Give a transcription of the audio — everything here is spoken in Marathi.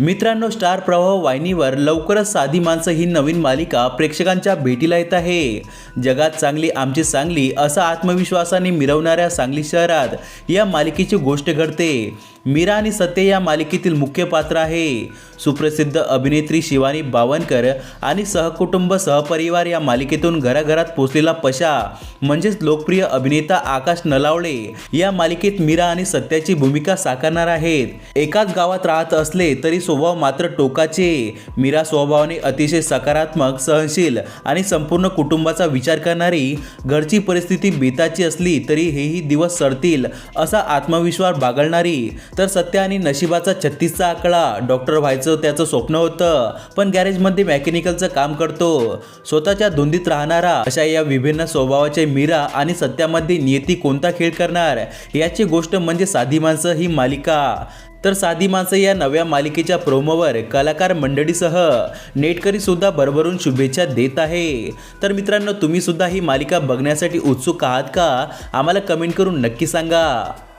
मित्रांनो स्टार प्रवाह वाहिनीवर लवकरच साधी माणसं ही नवीन मालिका प्रेक्षकांच्या भेटीला येत आहे. जगात चांगली आमची सांगली असा आत्मविश्वासाने मिरवणाऱ्या सांगली शहरात या मालिकेची गोष्ट घडते. मीरा आणि सत्य या मालिकेतील मुख्य पात्र आहे. सुप्रसिद्ध अभिनेत्री शिवानी बावनकर आणि सहकुटुंब सहपरिवार या मालिकेतून घराघरात पोचलेला पशा म्हणजेच लोकप्रिय अभिनेता आकाश नलावळे या मालिकेत मीरा आणि सत्याची भूमिका साकारणार आहेत. एकाच गावात राहत असले तरी स्वभाव मात्र टोकाचे. मीरा स्वभावाने अतिशय सकारात्मक सहनशील आणि संपूर्ण कुटुंबाचा विचार करणारी घरची परिस्थिती बेताची असली तरी हेही दिवस सरतील असा आत्मविश्वास बागळणारी तर सत्य आणि नशिबाचा छत्तीसचा आकडा. डॉक्टर व्हायचं त्याचं स्वप्न होतं पण गॅरेजमध्ये मेकॅनिकलचं काम करतो. स्वतःच्या धुंदीत राहणारा अशा या विभिन्न स्वभावाचे मीरा आणि सत्यामध्ये नियती कोणता खेळ करणार? याची गोष्ट म्हणजे साधी माणसं ही मालिका. तर साधी माणसं या नव्या मालिकेच्या प्रोमोवर कलाकार मंडळीसह नेटकरी सुद्धा भरभरून शुभेच्छा देत आहे. तर मित्रांनो तुम्ही सुद्धा ही मालिका बघण्यासाठी उत्सुक आहात का? आम्हाला कमेंट करून नक्की सांगा.